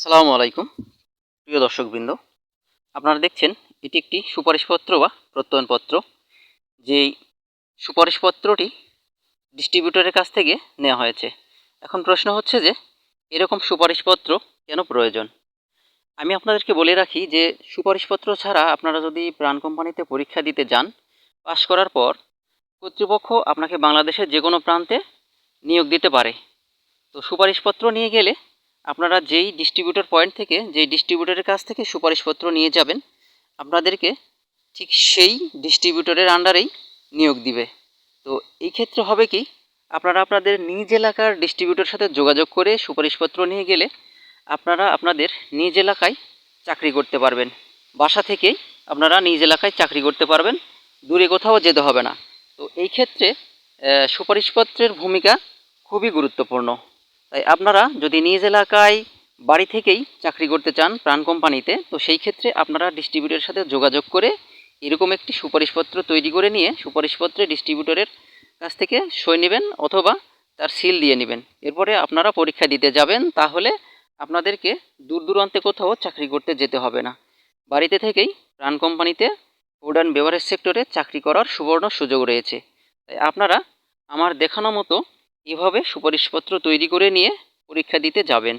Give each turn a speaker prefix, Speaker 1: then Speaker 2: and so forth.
Speaker 1: আসসালামু আলাইকুম। প্রিয় দর্শকবৃন্দ, আপনারা দেখছেন এটি একটি সুপারিশপত্র বা প্রত্যয়নপত্র। যেই সুপারিশপত্রটি ডিস্ট্রিবিউটরের কাছ থেকে নেওয়া হয়েছে। এখন প্রশ্ন হচ্ছে যে, এরকম সুপারিশপত্র কেন প্রয়োজন? আমি আপনাদেরকে বলে রাখি যে, সুপারিশপত্র ছাড়া আপনারা যদি প্রাণ কোম্পানিতে পরীক্ষা দিতে যান, পাশ করার পর কর্তৃপক্ষ আপনাকে বাংলাদেশের যে কোনো প্রান্তে নিয়োগ দিতে পারে। তো সুপারিশপত্র নিয়ে গেলে আপনারা যেই ডিস্ট্রিবিউটর পয়েন্ট থেকে, যেই ডিস্ট্রিবিউটরের কাছ থেকে সুপারিশপত্র নিয়ে যাবেন, আপনাদেরকে ঠিক সেই ডিস্ট্রিবিউটরের আন্ডারেই নিয়োগ দিবে। তো এই ক্ষেত্রে হবে কি, আপনারা আপনাদের নিজ এলাকার ডিস্ট্রিবিউটর সাথে যোগাযোগ করে সুপারিশপত্র নিয়ে গেলে আপনারা আপনাদের নিজ এলাকায় চাকরি করতে পারবেন। বাসা থেকেই আপনারা নিজ এলাকায় চাকরি করতে পারবেন, দূরে কোথাও যেতে হবে না। তো এই ক্ষেত্রে সুপারিশপত্রের ভূমিকা খুবই গুরুত্বপূর্ণ। তাই আপনারা যদি নিজ এলাকায় বাড়ি থেকেই চাকরি করতে চান প্রাণ কোম্পানিতে, তো সেই ক্ষেত্রে আপনারা ডিস্ট্রিবিউটরের সাথে যোগাযোগ করে এরকম একটি সুপারিশপত্র তৈরি করে নিয়ে সুপারিশপত্রে ডিস্ট্রিবিউটরের কাছ থেকে সই নেবেন অথবা তার সিল দিয়ে নেবেন। এরপরে আপনারা পরীক্ষা দিতে যাবেন, তাহলে আপনাদেরকে দূর দূরান্তে কোথাও চাকরি করতে যেতে হবে না। বাড়িতে থেকেই প্রাণ কোম্পানিতে ফুড অ্যান্ড বেভারেজ সেক্টরে চাকরি করার সুবর্ণ সুযোগ রয়েছে। তাই আপনারা আমার দেখানো মতো এভাবে সুপারিশপত্র তৈরি করে নিয়ে পরীক্ষা দিতে যাবেন।